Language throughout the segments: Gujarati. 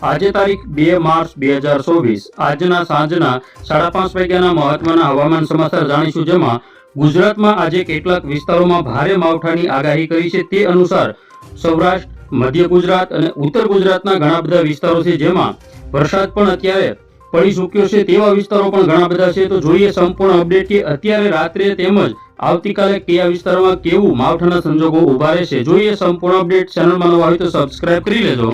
આજે તારીખ બે માર્ચ બે હજાર ચોવીસ. આજના સાંજના સાડા પાંચ વાગ્યાના મહત્વના હવામાન સમાચાર જાણીશું, જેમાં ગુજરાતમાં આજે કેટલાક વિસ્તારોમાં ભારે માવઠાની આગાહી કરી છે તે અનુસાર સૌરાષ્ટ્ર, મધ્ય ગુજરાત અને ઉત્તર ગુજરાતના ઘણા બધા વિસ્તારો છે, જેમાં વરસાદ પણ અત્યારે પડી ચૂક્યો છે તેવા વિસ્તારો પણ ઘણા બધા છે. તો જોઈએ સંપૂર્ણ અપડેટ કે અત્યારે રાત્રે તેમજ આવતીકાલે કયા વિસ્તારોમાં કેવું માવઠાના સંજોગો ઊભા રહેશે. જોઈએ સંપૂર્ણ અપડેટ ચેનલમાં નવા હોય તો સબસ્ક્રાઇબ કરી લેજો.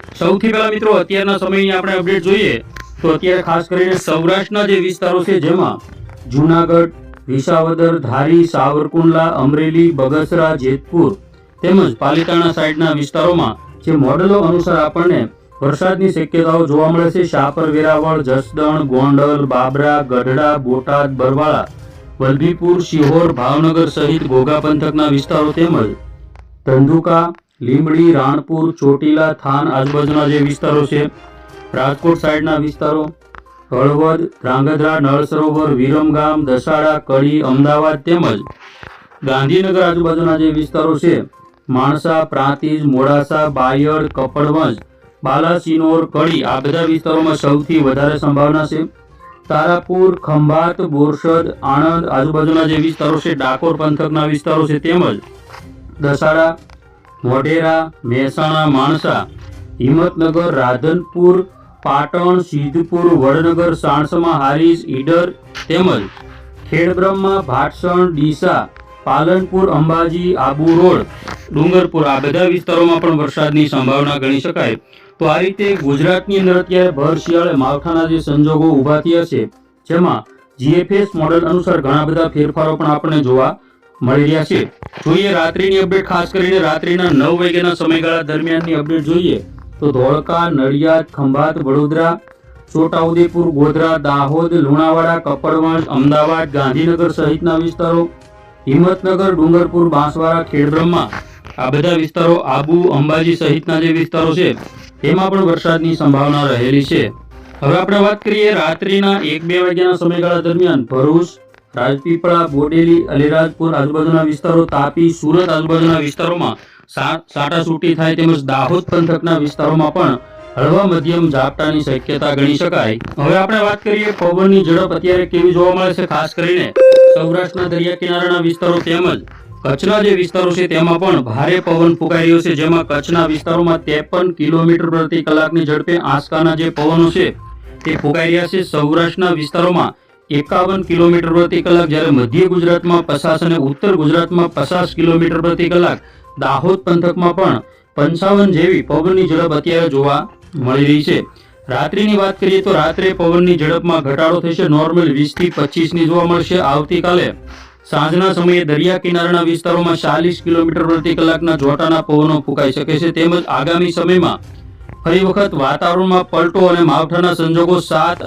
સૌથી પહેલા મિત્રો, અત્યારના સમયની આપણે અપડેટ જોઈએ તો અત્યારે ખાસ કરીને સૌરાષ્ટ્રના જે વિસ્તારો છે, જેમાં જુનાગઢ, વિસાવદર, ધારી, સાવરકુંડલા, અમરેલી, બગસરા, જેતપુર તેમજ પાલિતાણા સાઈડના વિસ્તારોમાં જે મોડેલો અનુસાર આપણને વરસાદની શક્યતાઓ જોવા મળે છે. શાપર, વેરાવળ, જસદણ, ગોંડલ, બાબરા, ગઢડા, બોટાદ, બરવાળા, વલભીપુર, શિહોર, ભાવનગર સહિત ઘોઘા પંથકના વિસ્તારો તેમજ ધંધુકા લીંબડી, રાણપુર, ચોટીલા, થાન આજુબાજુના જે વિસ્તારો છે, રાજકોટ સાઈડના વિસ્તારો, હળવદ ધ્રાંગધ્રા નળ સરોવર વિરમગામ, દસાડા, કડી, અમદાવાદ તેમજ ગાંધીનગર આજુબાજુના જે વિસ્તારો છે, માણસા, પ્રાંતિજ, મોડાસા, બાયડ, કપડવંજ બાલાસિનોર કડી આ બધા વિસ્તારોમાં સૌથી વધારે સંભાવના છે. તારાપુર, ખંભાત, બોરસદ, આણંદ આજુબાજુના જે વિસ્તારો છે, ડાકોર પંથકના વિસ્તારો છે તેમજ દસાડા મોઢેરા મહેસાણા, માણસા, હિંમતનગર, રાધનપુર, પાટણ, સિદ્ધપુર, વડનગર, સાણસમા હારીસ, ઈડર તેમજ ખેડબ્રહ્મા, ભાટસણ, ડીસા, પાલનપુર, અંબાજી, આબુ રોડ, ડુંગરપુર આ બધા વિસ્તારોમાં પણ વરસાદની સંભાવના ગણી શકાય. તો આ રીતે ગુજરાતની અંદર અત્યારે ભર શિયાળે માવઠાના જે સંજોગો ઊભા થયા છે, જેમાં જીએફએસ મોડેલ અનુસાર ઘણા બધા ફેરફારો પણ આપણને જોવા મળી રહ્યા છે. જોઈએ, રાત્રિની અપડેટ ખાસ કરીને રાત્રિના નવ વાગ્યાના સમયગાળા દરમિયાનની અપડેટ જોઈએ તો ધોળકા, નડિયાદ, ખંભાત, વડોદરા, છોટાઉદેપુર, ગોધરા, દાહોદ, લુણાવાડા કપડવંજ અમદાવાદ, ગાંધીનગર સહિતના વિસ્તારો, હિંમતનગર, ડુંગરપુર, બાંસવાડા, ખેડબ્રહ્મા, આ બધા વિસ્તારો આબુ, અંબાજી સહિતના જે વિસ્તારો છે, તેમાં પણ વરસાદની સંભાવના રહેલી છે. હવે આપણે વાત કરીએ રાત્રિના એક બે વાગ્યાના સમયગાળા દરમિયાન ભરૂચ રાજપીપળા બોડેલી, અલીરાજપુર આજુબાજુના વિસ્તારો, તાપી, સુરત આજુબાજુના વિસ્તારોમાં સાટાસૂટી થાય તેમજ દાહોદ પંથકના વિસ્તારોમાં પણ હળવા મધ્યમ ઝાપટાની શક્યતા ગણી શકાય. હવે આપણે વાત કરીએ પવનની ઝડપ અત્યારે કેવી જોવા મળે છે, ખાસ કરીને સૌરાષ્ટ્રના દરિયા કિનારાના વિસ્તારો તેમજ કચ્છના જે વિસ્તારો છે, તેમાં પણ ભારે પવન ફૂંકાઈ રહ્યો છે, જેમાં કચ્છના વિસ્તારોમાં ત્રેપન કિલોમીટર પ્રતિ કલાકની ઝડપે આંચકાના જે પવનો છે, તે ફૂંકાઈ રહ્યા છે. સૌરાષ્ટ્રના વિસ્તારોમાં એકાવન કિલોમીટર પ્રતિ કલાક જ્યારે મધ્ય ગુજરાતમાં પચાસ અને ઉત્તર ગુજરાતમાં પચાસ કિલોમીટર પ્રતિ કલાક, દાહોદ પંથકમાં પણ પંચાવન જેવી પવનની ઝડપ અત્યારે જોવા મળી રહી છે. રાત્રિની વાત કરીએ તો રાત્રે પવનની ઝડપમાં ઘટાડો થશે. નોર્મલ વીસથી પચીસની જોવા મળશે. આવતીકાલે સાંજના સમયે દરિયા કિનારાના વિસ્તારોમાં ચાલીસ કિલોમીટર પ્રતિ કલાકના જોટાના પવનો ફૂંકાઈ શકે છે. તેમજ આગામી સમયમાં ફરી વખત વાતાવરણમાં પલટો અને માવઠાના સંજોગો સાત